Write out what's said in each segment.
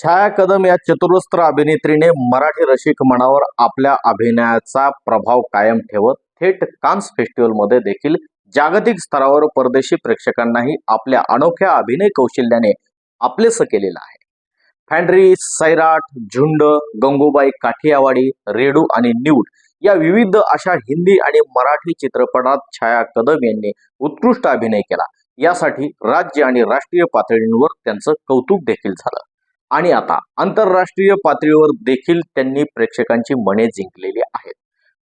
छाया कदम या चतुरस्त्र अभिनेत्रीने मराठी रसिक मनावर आपल्या अभिनयाचा प्रभाव कायम ठेवत थेट कान्स फेस्टिवलमध्ये देखील जागतिक स्तरावर परदेशी प्रेक्षकांनाही आपल्या अनोख्या अभिनय कौशल्याने आपलेसं केलेलं आहे. फॅन्ड्री सैराट झुंड गंगूबाई काठियावाडी रेडू आणि न्यूड या विविध अशा हिंदी आणि मराठी चित्रपटात छाया कदम यांनी उत्कृष्ट अभिनय केला. यासाठी राज्य आणि राष्ट्रीय पातळींवर त्यांचं कौतुक देखील झालं. आणि आता आंतरराष्ट्रीय पातळीवर देखील त्यांनी प्रेक्षकांची मने जिंकलेली आहेत.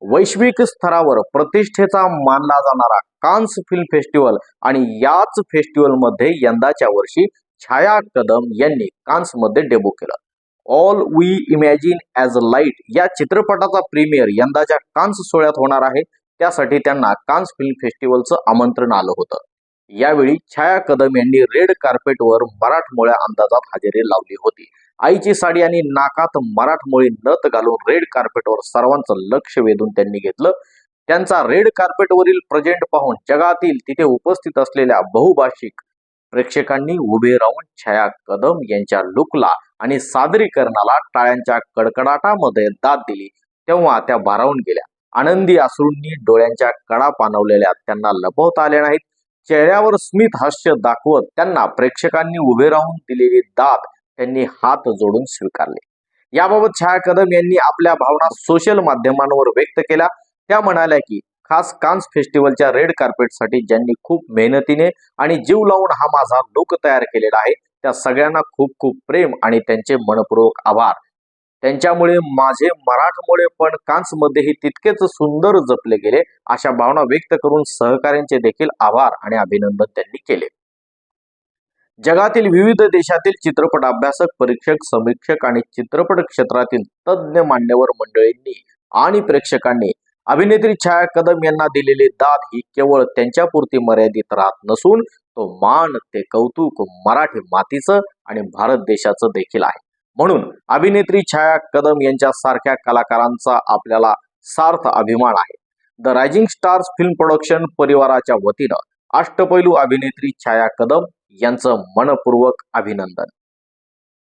वैश्विक स्तरावर प्रतिष्ठेचा मानला जाणारा कान्स फिल्म फेस्टिवल आणि याच फेस्टिवलमध्ये यंदाच्या वर्षी छाया कदम यांनी कान्समध्ये डेब्यू केलं. All we imagine as a light या चित्रपटाचा प्रीमियर यंदाच्या कान्स सोहळ्यात होणार आहे. त्यासाठी त्यांना कान्स फिल्म फेस्टिवलचं आमंत्रण आलं होतं. यावेळी छाया कदम यांनी रेड कार्पेटवर मराठमोळ्या अंदाजात हजेरी लावली होती. आईची साडी आणि नाकात मराठमोळी नथ घालून रेड कार्पेटवर सर्वांचं लक्ष वेधून त्यांनी घेतलं. त्यांचा रेड कार्पेटवरील प्रेझेंट पाहून जगातील तिथे उपस्थित असलेल्या बहुभाषिक प्रेक्षकांनी उभे राहून छाया कदम यांच्या लुकला आणि सादरीकरणाला टाळ्यांच्या कडकडाटामध्ये दाद दिली. तेव्हा त्या भारावून गेल्या. आनंदी अश्रूंनी डोळ्यांच्या कडा पाणवलेल्या त्यांना लपवता आल्या नाहीत. चेहऱ्यावर स्मित हास्य दाखवत त्यांना प्रेक्षकांनी उभे राहून दिलेली दाद त्यांनी हात जोडून स्वीकारले. याबाबत छाया कदम यांनी आपल्या भावना सोशल माध्यमांवर व्यक्त केल्या. त्या म्हणाल्या की खास कान्स फेस्टिवलच्या रेड कार्पेटसाठी ज्यांनी खूप मेहनतीने आणि जीव लावून हा माझा लोक तयार केलेला आहे त्या सगळ्यांना खूप खूप प्रेम आणि त्यांचे मनपूर्वक आभार. त्यांच्यामुळे माझे मराठमोळे पण कान्समध्येही तितकेच सुंदर जपले गेले अशा भावना व्यक्त करून सहकाऱ्यांचे देखील आभार आणि अभिनंदन त्यांनी केले. जगातील विविध देशातील चित्रपट अभ्यासक परीक्षक समीक्षक आणि चित्रपट क्षेत्रातील तज्ज्ञ मान्यवर मंडळींनी आणि प्रेक्षकांनी अभिनेत्री छाया कदम यांना दिलेली दाद ही केवळ त्यांच्यापुरती मर्यादित राहत नसून तो मान ते कौतुक मराठी मातीचं आणि भारत देशाचं देखील आहे. म्हणून अभिनेत्री छाया कदम यांच्या सारख्या कलाकारांचा आपल्याला सार्थ अभिमान आहे. The rising stars film production परिवाराच्या वतीनं अष्टपैलू अभिनेत्री छाया कदम यांचं मनपूर्वक अभिनंदन.